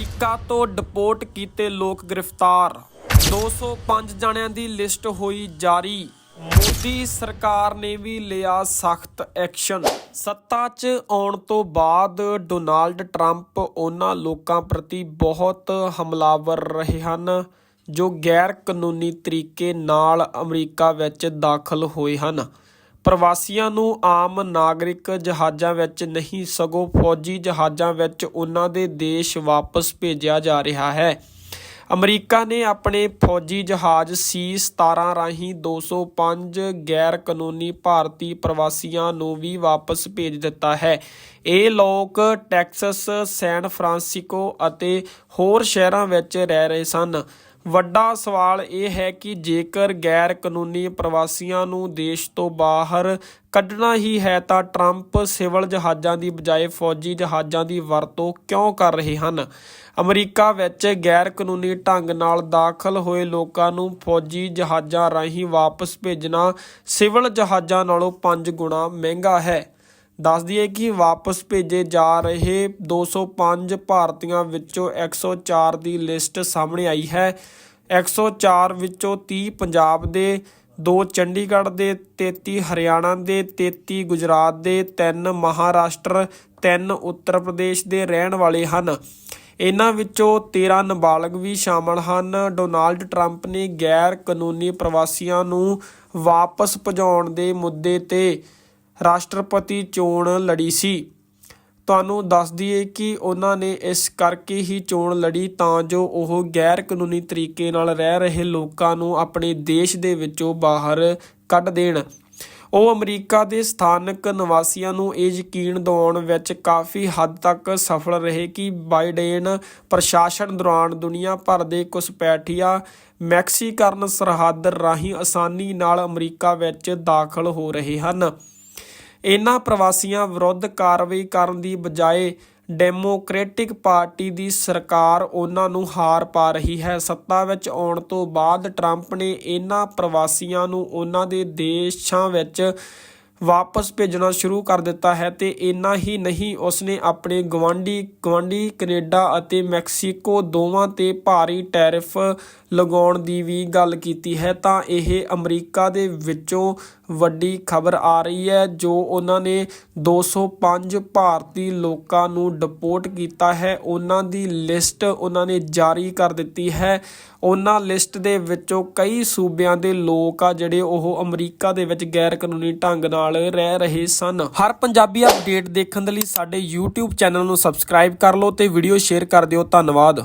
America ਤੋਂ deport ਕੀਤੇ ਲੋਕ ਗ੍ਰਿਫਤਾਰ। 205 ਜਣਿਆਂ ਦੀ ਲਿਸਟ ਹੋਈ ਜਾਰੀ। ਮੋਦੀ ਸਰਕਾਰ ਨੇ ਵੀ ਲਿਆ ਸਖਤ ਐਕਸ਼ਨ। ਸੱਤਾ 'ਚ ਆਉਣ ਤੋਂ ਬਾਅਦ ਡੋਨਾਲਡ ਟਰੰਪ ਉਹਨਾਂ ਲੋਕਾਂ ਪ੍ਰਤੀ ਬਹੁਤ ਹਮਲਾਵਰ ਰਹੇ ਹਨ, ਜੋ ਗੈਰ ਕਾਨੂੰਨੀ ਤਰੀਕੇ ਨਾਲ ਅਮਰੀਕਾ ਵਿੱਚ ਦਾਖਲ ਹੋਏ ਹਨ। ਪ੍ਰਵਾਸੀਆਂ ਨੂੰ ਆਮ ਨਾਗਰਿਕ ਜਹਾਜ਼ਾਂ ਵਿੱਚ ਨਹੀਂ, ਸਗੋਂ ਫੌਜੀ ਜਹਾਜ਼ਾਂ ਵਿੱਚ ਉਹਨਾਂ ਦੇ ਦੇਸ਼ ਵਾਪਸ ਭੇਜਿਆ ਜਾ ਰਿਹਾ ਹੈ। ਅਮਰੀਕਾ ਨੇ ਆਪਣੇ ਫੌਜੀ ਜਹਾਜ਼ ਸੀ-17 ਰਾਹੀਂ 205 ਗੈਰ ਕਾਨੂੰਨੀ ਭਾਰਤੀ ਪ੍ਰਵਾਸੀਆਂ ਨੂੰ ਵੀ ਵਾਪਸ ਭੇਜ ਦਿੱਤਾ ਹੈ। ਇਹ ਲੋਕ ਟੈਕਸਸ, ਸੈਨ ਫਰਾਂਸਿਸਕੋ ਅਤੇ ਹੋਰ ਸ਼ਹਿਰਾਂ ਵਿੱਚ ਰਹਿ ਰਹੇ ਸਨ। ਵੱਡਾ ਸਵਾਲ ਇਹ ਹੈ ਕਿ ਜੇਕਰ ਗੈਰ ਕਾਨੂੰਨੀ ਪ੍ਰਵਾਸੀਆਂ ਨੂੰ ਦੇਸ਼ ਤੋਂ ਬਾਹਰ ਕੱਢਣਾ ਹੀ ਹੈ, ਤਾਂ ਟਰੰਪ ਸਿਵਲ ਜਹਾਜ਼ਾਂ ਦੀ ਬਜਾਏ ਫੌਜੀ ਜਹਾਜ਼ਾਂ ਦੀ ਵਰਤੋਂ ਕਿਉਂ ਕਰ ਰਹੇ ਹਨ? ਅਮਰੀਕਾ ਵਿੱਚ ਗੈਰ ਕਾਨੂੰਨੀ ਢੰਗ ਨਾਲ ਦਾਖਲ ਹੋਏ ਲੋਕਾਂ ਨੂੰ ਫੌਜੀ ਜਹਾਜ਼ਾਂ ਰਾਹੀਂ ਵਾਪਸ ਭੇਜਣਾ ਸਿਵਲ ਜਹਾਜ਼ਾਂ ਨਾਲੋਂ 5 ਗੁਣਾ ਮਹਿੰਗਾ ਹੈ। ਦੱਸ ਦਈਏ ਕਿ ਵਾਪਸ ਭੇਜੇ ਜਾ ਰਹੇ 205 ਭਾਰਤੀਆਂ ਵਿੱਚੋਂ 104 ਦੀ ਲਿਸਟ ਸਾਹਮਣੇ ਆਈ ਹੈ। 104 ਵਿੱਚੋਂ 30 ਪੰਜਾਬ ਦੇ 2 ਚੰਡੀਗੜ੍ਹ ਦੇ 33 ਹਰਿਆਣਾ ਦੇ 33 ਗੁਜਰਾਤ ਦੇ 3 ਮਹਾਰਾਸ਼ਟਰ 3 ਉੱਤਰ ਪ੍ਰਦੇਸ਼ ਦੇ ਰਹਿਣ ਵਾਲੇ ਹਨ। ਇਹਨਾਂ ਵਿੱਚੋਂ 13 ਨਾਬਾਲਗ ਵੀ ਸ਼ਾਮਲ ਹਨ। ਡੋਨਾਲਡ ਟਰੰਪ ਨੇ ਗੈਰ ਕਾਨੂੰਨੀ ਪ੍ਰਵਾਸੀਆਂ ਨੂੰ ਵਾਪਸ ਭਜਾਉਣ ਦੇ ਮੁੱਦੇ ਤੇ ਰਾਸ਼ਟਰਪਤੀ ਚੋਣ ਲੜੀ ਸੀ। ਤੁਹਾਨੂੰ ਦੱਸ ਦਈਏ ਕਿ ਉਹਨਾਂ ਨੇ ਇਸ ਕਰਕੇ ਹੀ ਚੋਣ ਲੜੀ ਤਾਂ ਜੋ ਉਹ ਗੈਰ ਕਾਨੂੰਨੀ ਤਰੀਕੇ ਨਾਲ ਰਹਿ ਰਹੇ ਲੋਕਾਂ ਨੂੰ ਆਪਣੇ ਦੇਸ਼ ਦੇ ਵਿੱਚੋਂ ਬਾਹਰ ਕੱਢ ਦੇਣ। ਉਹ ਅਮਰੀਕਾ ਦੇ ਸਥਾਨਕ ਨਿਵਾਸੀਆਂ ਨੂੰ ਇਹ ਯਕੀਨ ਦਿਵਾਉਣ ਵਿੱਚ ਕਾਫੀ ਹੱਦ ਤੱਕ ਸਫਲ ਰਹੇ ਕਿ ਬਾਈਡੇਨ ਪ੍ਰਸ਼ਾਸਨ ਦੌਰਾਨ ਦੁਨੀਆ ਭਰ ਦੇ ਘੁਸਪੈਠੀਆ ਮੈਕਸੀਕਨ ਸਰਹੱਦ ਰਾਹੀਂ ਆਸਾਨੀ ਨਾਲ ਅਮਰੀਕਾ ਵਿੱਚ ਦਾਖਲ ਹੋ ਰਹੇ ਹਨ। ਇਨ੍ਹਾਂ ਪ੍ਰਵਾਸੀਆਂ ਵਿਰੁੱਧ ਕਾਰਵਾਈ ਕਰਨ ਦੀ ਬਜਾਏ ਡੈਮੋਕ੍ਰੈਟਿਕ ਪਾਰਟੀ ਦੀ ਸਰਕਾਰ ਉਹਨਾਂ ਨੂੰ ਹਾਰ ਪਾ ਰਹੀ ਹੈ। ਸੱਤਾ ਵਿੱਚ ਆਉਣ ਤੋਂ ਬਾਅਦ ਟਰੰਪ ਨੇ ਇਨ੍ਹਾਂ ਪ੍ਰਵਾਸੀਆਂ ਨੂੰ ਉਹਨਾਂ ਦੇ ਦੇਸ਼ਾਂ ਵਿੱਚ ਵਾਪਸ ਭੇਜਣਾ ਸ਼ੁਰੂ ਕਰ ਦਿੱਤਾ ਹੈ ਤੇ ਇੰਨਾ ਹੀ ਨਹੀਂ, ਉਸਨੇ ਆਪਣੇ ਗਵਾਂਢੀ ਗਵਾਂਢੀ ਕੈਨੇਡਾ ਅਤੇ ਮੈਕਸੀਕੋ ਦੋਵਾਂ ਤੇ ਭਾਰੀ ਟੈਰਿਫ ਲਗਾਉਣ ਦੀ ਵੀ ਗੱਲ ਕੀਤੀ ਹੈ। ਤਾਂ ਇਹ ਅਮਰੀਕਾ ਦੇ ਵਿੱਚੋਂ ਵੱਡੀ ਖਬਰ ਆ ਰਹੀ ਹੈ, ਜੋ ਉਹਨਾਂ ਨੇ 205 ਭਾਰਤੀ ਲੋਕਾਂ ਨੂੰ ਡਿਪੋਰਟ ਕੀਤਾ ਹੈ। ਉਹਨਾਂ ਦੀ ਲਿਸਟ ਉਹਨਾਂ ਨੇ ਜਾਰੀ ਕਰ ਦਿੱਤੀ ਹੈ। ਉਹਨਾਂ ਲਿਸਟ ਦੇ ਵਿੱਚੋਂ ਕਈ ਸੂਬਿਆਂ ਦੇ ਲੋਕ ਆ ਜਿਹੜੇ ਉਹ ਅਮਰੀਕਾ ਦੇ ਵਿੱਚ ਗੈਰ ਕਾਨੂੰਨੀ ਢੰਗ ਨਾਲ ਨਾਲ ਰਹਿ ਰਹੇ ਸਨ। ਹਰ ਪੰਜਾਬੀ ਅਪਡੇਟ ਦੇਖਣ ਦੇ ਲਈ ਸਾਡੇ YouTube ਚੈਨਲ ਨੂੰ ਸਬਸਕ੍ਰਾਈਬ ਕਰ ਲਓ ਤੇ ਵੀਡੀਓ ਸ਼ੇਅਰ ਕਰ ਦਿਓ। ਧੰਨਵਾਦ।